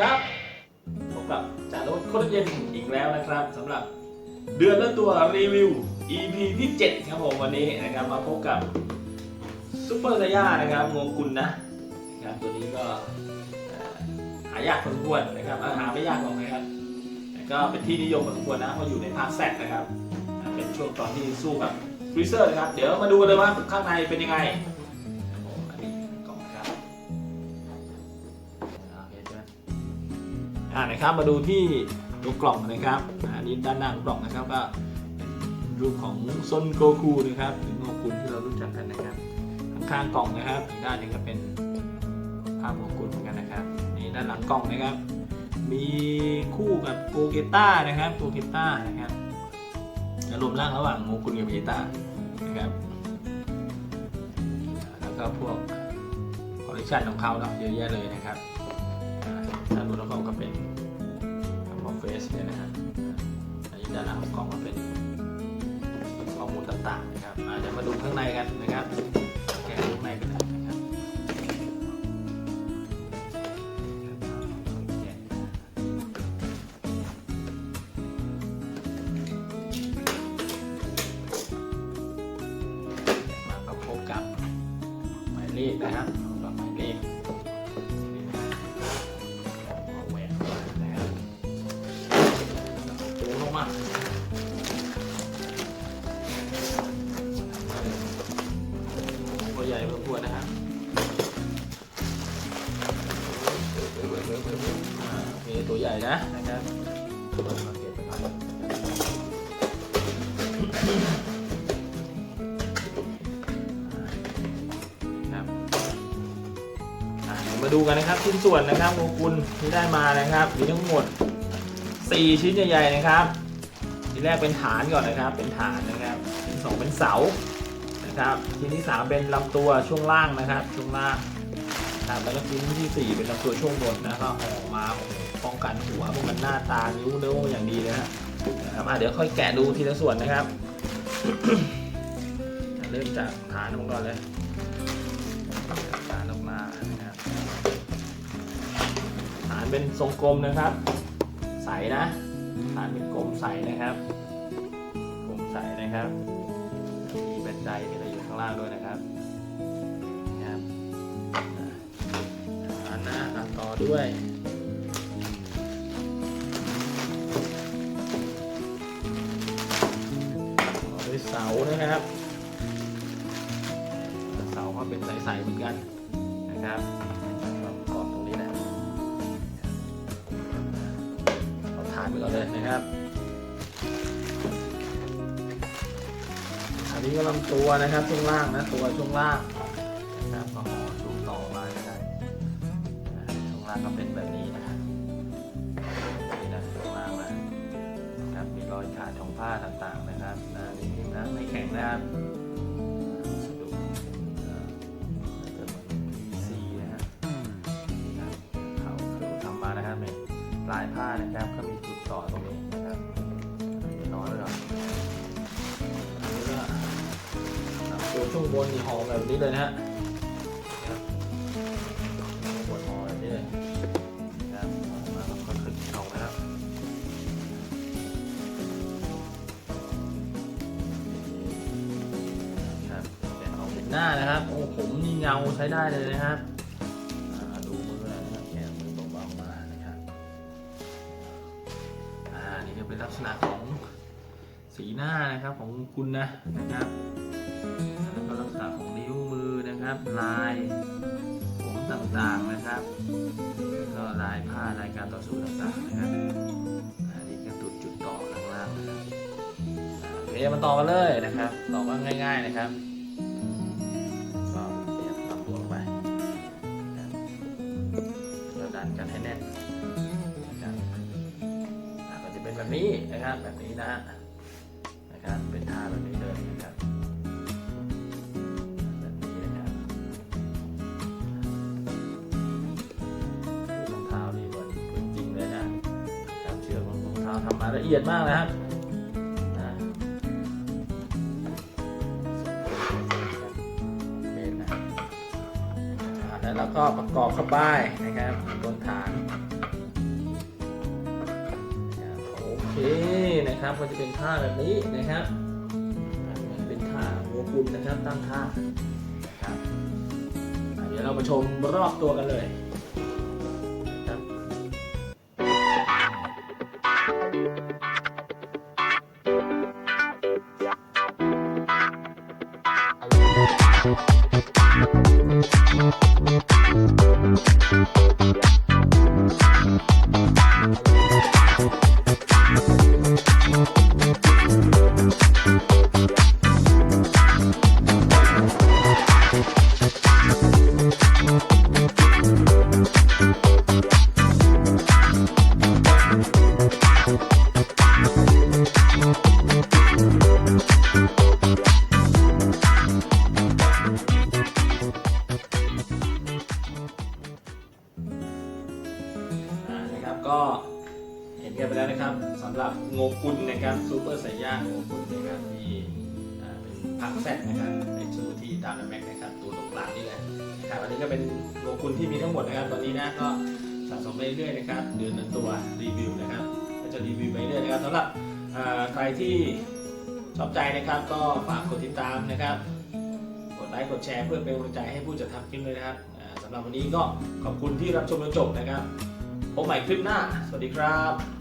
ครับพบกับจารุโคตรเย็นอีกแล้วนะครับสำหรับเดือนละตัวรีวิว EP ที่ 7 ครับผมวันนี้นะครับมาพบกับซุปเปอร์ไซย่านะครับงงกุลนะนะครับตัวนี้ก็หายากพอสมควรนะครับอาหาไม่ยากหรอกนะครับแต่ก็เป็นที่นิยมพอสมควรนะเพราะอยู่ในภาคแซดนะครับ เป็นช่วงตอนที่สู้กับฟรีเซอร์นะครับ เดี๋ยวมาดูกันเลยว่าข้างในเป็นยังไง อ่านะครับมาดูที่ตัวกล่องนะครับอันนี้ด้านหน้าของกล่องนะครับก็รูปของซนโกคูนะครับหรือโงกุลที่เรารู้จักกันนะครับข้างๆกล่องนะครับอีกด้านหนึงก็เป็นภาพโงกุลเหมือนกันนะครับนี่ด้านหลังกล่องนะครับ มีคู่กับโกเกต้านะครับโกเกต้านะครับรวมร่างระหว่างโงกุลกับเบต้านะครับแล้วก็พวกคอลเลคชันของเขาเนาะเยอะแยะเลยนะครับอ่าด้านบนของกล่องก็ อมเฟสเนี่ยนะฮะอันนี้ด้านหลังของกล่องก็เป็นข้อมูลต่างๆนะครับอาจจะเดี๋ยวมาดูข้างในกันนะครับแกะข้างในกันนะครับมาประกบกับหมายเลขนะครับ มาตัวใหญ่พอควรนะครับโอเคตัวใหญ่นะนะครับมาเก็บไปครับมาดูกันนะครับชิ้นส่วนนะครับโมกุลที่ได้มานะครับมีทั้งหมด 4 ชิ้นใหญ่ๆนะครับ ชิ้นแรกเป็นฐานก่อนนะครับ เป็นฐานนะครับชิ้นสองเป็นเสานะครับชิ้นที่3เป็นลำตัวช่วงล่างนะครับ ช่วงล่างนะครับแล้วก็ชิ้นที่เป็นลำตัวช่วงบนนะครับออกมาป้องกันหัวป้องกันหน้าตานิ้วเนื้ออย่างดีเลยนะฮะนะครับเดี๋ยวค่อยแกะดูทีละส่วนนะครับ เริ่มจากฐานลงก่อนเลยฐานออกมานะครับฐานเป็นทรงกลมนะครับ ใสนะ ฐานเป็นกลมใสนะครับ กลมใสนะครับ มีแบนไดมีอะไรอยู่ข้างล่างด้วยนะครับนะครับฐานหน้าอะต่อด้วยต่อด้วยเสานะครับ เสาก็เป็นใสๆเหมือนกันนะครับานไปก่อนเลยนะครับอันนี้ก็ลำตัวนะครับช่วงล่างนะตัวช่วงล่างนะครับก็ห่อช่วงต่อมาได้ช่วงล่างก็เป็นแบบนี้นะครับนี่นะช่วงล่างนะครับมีรอยขาดของผ้าต่างๆนะครับนะนี่นะไม่แข็งนะครับสดุเอ่อแล้วก็เหมือน PVC นะฮะนี่นะเขาทำมานะครับเนี่ยปลายผ้านะครับ อตรงนี้นะครับอันนี้น้อยเลยเหรออันนี้ก็นำตัวช่วงบนนี่ห่อแบบนี้เลยนะฮะนะครับช่วงบนห่อแบบนี้เลยนะมาแล้วก็คลึกกล่องนะครับครับหนหน้านะครับ โอ้ผมนี่เงาใช้ได้เลยนะครับ ของสีหน้านะครับของคุณนะนะครับแล้วก็ลักษณะของนิ้วมือนะครับ ลายผมต่างๆนะครับแล้วก็ลายผ้าลายการต่อสู้ต่างๆนะครับอันนี้ก็จุดจุดต่อข้างล่างนะครับโอเคมาต่อกันเลยนะครับ ต่อก็ง่าย ๆนะครับ แบบนี้นะครับแบบนี้นะนะครับเป็นท่าแบบนี้เลยนะครับแบบนี้นะครับรองเท้านี่วันพื้นจริงเลยนะครับเชือกของรองเท้าทำมาละเอียดมากนะครับแล้วเราก็ประกอบเข้าไปนะครับบนฐาน นะครับก็จะเป็นท่าแบบนี้นะครับ เป็นท่าโมกุลนะครับตั้งท่านะครับเดี๋ยวเรามาชมรอบตัวกันเลยนะครับ ก็เห็นกันไปแล้วนะครับสำหรับโงกุลนะครับซูเปอร์ไซย่าโงกุลนะครับที่เป็นพักแซดนะครับในชูที่ดาวน์แม็กนะครับตัวตรงกลางนี่แหละนะครับอันนี้ก็เป็นโงกุลที่มีทั้งหมดนะครับตอนนี้นะก็สะสมไปเรื่อยๆนะครับเดือนละตัวรีวิวนะครับก็จะรีวิวไปเรื่อยนะครับสำหรับใครที่ชอบใจนะครับก็ฝากกดติดตามนะครับ กดไลค์กดแชร์เพื่อเป็นกำลังใจให้ผู้จัดทำคลิปด้วยนะครับสำหรับวันนี้ก็ขอบคุณที่รับชมจนจบนะครับ พบใหม่คลิปหน้า สวัสดีครับ